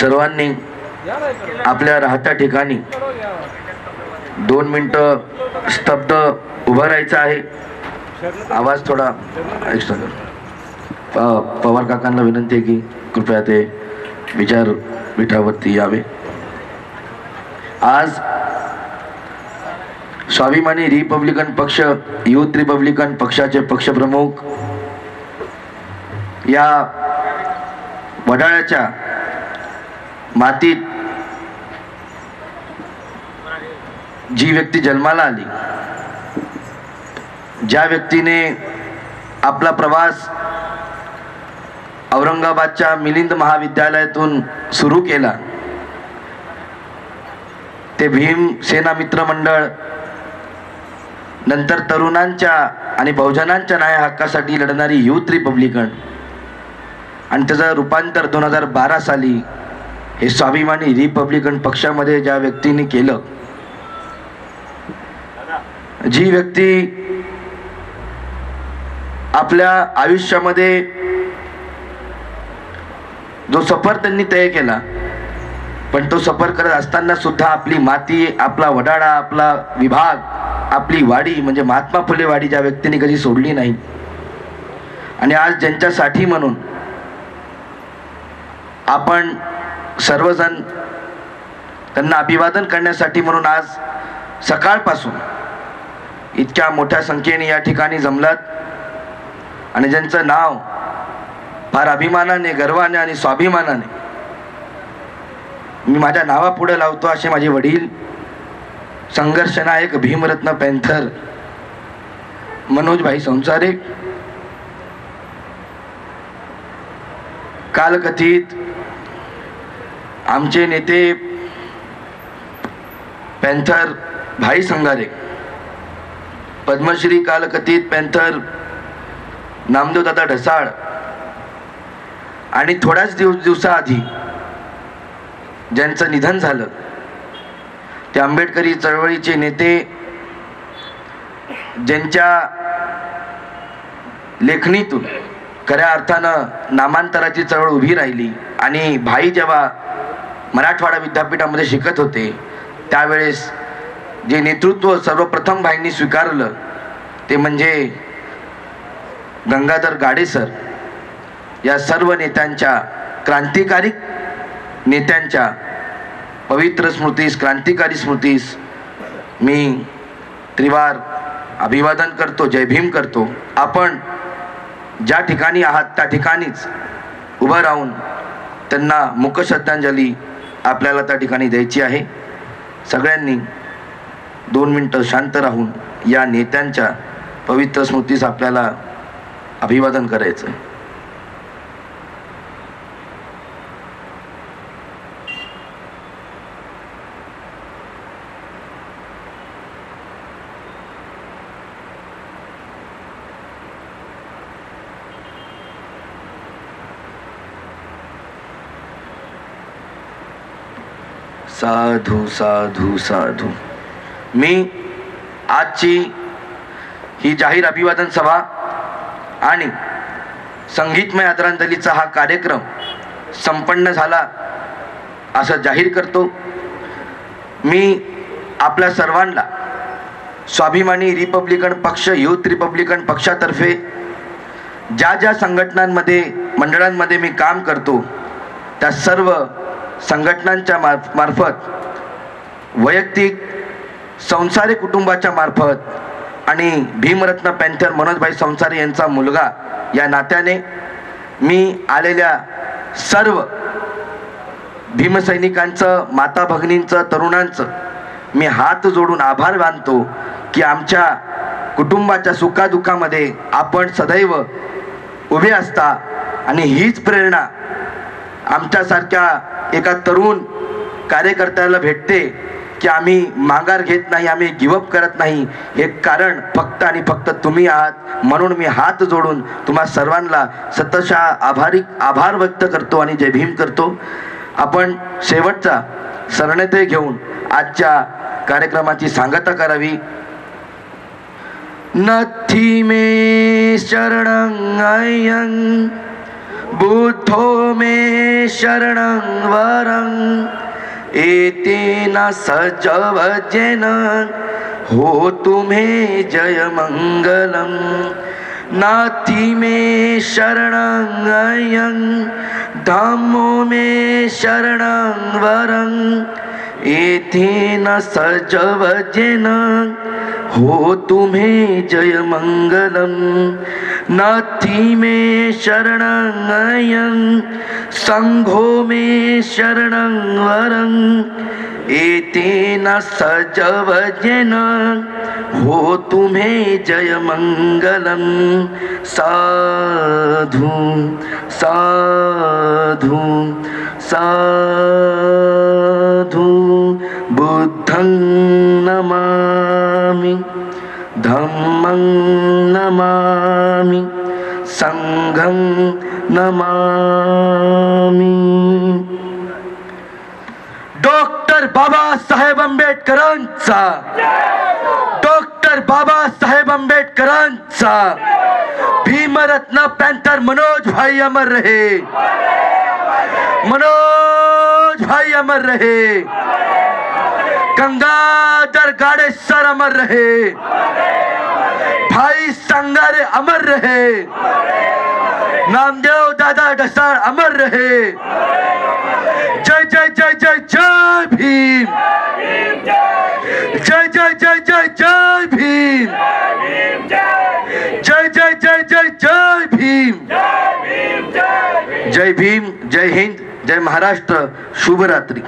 सर्वांनी आपल्या राहत्या ठिकाणी दोन मिनटं स्तब्ध उभं राहायचं आहे आवाज थोडा एक्स्ट्रा कर. पवार काकांना विनंती आहे की कृपया ते विचार पीठावरती यावे आज स्वाभिमानी रिपब्लिकन पक्ष युथ रिपब्लिकन पक्षाचे पक्षप्रमुख या वडाळ्याच्या मातीत जी व्यक्ती जन्माला आली ज्या व्यक्तीने आपला प्रवास औरंगाबादच्या मिलिंद महाविद्यालयातून सुरू केला ते भीम सेना मित्र मंडळ नंतर तरुणांच्या आणि बहुजनांच्या न्याय हक्कासाठी लढणारी युथ रिपब्लिकन आणि त्याचं रूपांतर दोन हजार बारा साली हे स्वाभिमानी रिपब्लिकन पक्षामध्ये ज्या व्यक्तीने केलं जी व्यक्ती आपल्या आयुष्यामध्ये जो सफर त्यांनी तय केला पण तो सफर करत असताना सुद्धा आपली माती आपला वडाळा आपला विभाग आपली वाडी म्हणजे महात्मा फुले वाडी ज्या व्यक्तीने कधी सोडली नाही. आणि आज ज्यांच्यासाठी म्हणून आपण सर्वजण त्यांना अभिवादन करण्यासाठी म्हणून आज सकाळपासून इतक्या मोठ्या संख्येने या ठिकाणी जमलात. आणि ज्यांचं नाव फार अभिमानाने गर्वाने आणि स्वाभिमानाने मी माझ्या नावापुढे लावतो असे माझे वडील संघर्ष नायक भीमरत्न पॅन्थर मनोजभाई संसारे कालकथित आमचे नेते पॅन्थर भाई संगारे पद्मश्री कालकथित पॅन्थर नामदेव दादा ढसाळ आणि थोड्याच दिवस दिवसाआधी ज्यांचं निधन झालं ते आंबेडकरी चळवळीचे नेते ज्यांच्या लेखणीतून खऱ्या अर्थानं नामांतराची चळवळ उभी राहिली आणि भाई जेव्हा मराठवाडा विद्यापीठामध्ये शिकत होते. त्यावेळेस जे नेतृत्व सर्वप्रथम भाईंनी स्वीकारलं ते म्हणजे गंगाधर गाडे सर. या सर्व नेत्यांच्या क्रांतिकारी नेत्यांच्या पवित्र स्मृतीस क्रांतिकारी स्मृतीस मी त्रिवार अभिवादन करतो जय भीम करतो. आपण ज्या ठिकाणी आहात त्या ठिकाणीच उभं राहून त्यांना मुख श्रद्धांजली आपल्याला त्या ठिकाणी द्यायची आहे. सगळ्यांनी दोन मिनटं शांत राहून या नेत्यांच्या पवित्र स्मृतीस आपल्याला अभिवादन करायचं आहे साधू साधू साधू. मी आजची ही जाहीर अभिवादन सभा आणि संगीतमय आदरांजलीचा हा कार्यक्रम संपन्न झाला असं जाहीर करतो. मी आपल्या सर्वांना स्वाभिमानी रिपब्लिकन पक्ष युथ रिपब्लिकन पक्षातर्फे ज्या ज्या संघटनांमध्ये मंडळांमध्ये मी काम करतो त्या सर्व संघटनांच्या मार्फ मार्फत वैयक्तिक संसारी कुटुंबाच्या मार्फत आणि भीमरत्न पॅन्थर मनोजभाई संसारी यांचा मुलगा या नात्याने मी आलेल्या सर्व भीमसैनिकांचं माता भगिनींचं तरुणांचं मी हात जोडून आभार मानतो की आमच्या कुटुंबाच्या सुखादुखामध्ये आपण सदैव उभे असता आणि हीच प्रेरणा आमच्यासारख्या एका तरुण कार्यकर्त्याला भेटते की आम्ही माघार घेत नाही आम्ही गिवअप करत नाही. हे कारण फक्त आणि फक्त तुम्ही आहात. म्हणून मी हात जोडून तुम्हा सर्वांना सतशा आभारी आभार व्यक्त करतो आणि जय भीम करतो. आपण शेवटचा शरणते घेऊन आजच्या कार्यक्रमाची सांगता करावी. नथी मे शरण बुद्धो मे शरणं वरं एतेन सजवजेन हो तुमे जय मङ्गलम् नाथी मे शरणं अयं धम्मो मे शरणं वरं एतेन सजवजेन हो तुम्हे जय मंगलम. नाथी मे शरणं संघो मे शरणं वरं एतेन सजवजेन हो तुम्हे जय मंगलम. साधू साधू सा बुद्धं नमामि धम्मं नमामि संघं नमामि। डॉक्टर बाबासाहेब आंबेडकरांचा डॉक्टर बाबासाहेब आंबेडकरांचा भीमरत्न पॅन्थर मनोज भाई अमर रहे। मनोज भाई अमर रहे। गंगाधर गाडेसर अमर रहे भाई संगारे अमर रहे नामदेव दादा ढसाळ अमर रहे। जय जय जय जय जय भीम। जय जय जय जय जय भीम। जय जय जय जय जय भीम। जय भीम जय हिंद जय महाराष्ट्र शुभरात्री।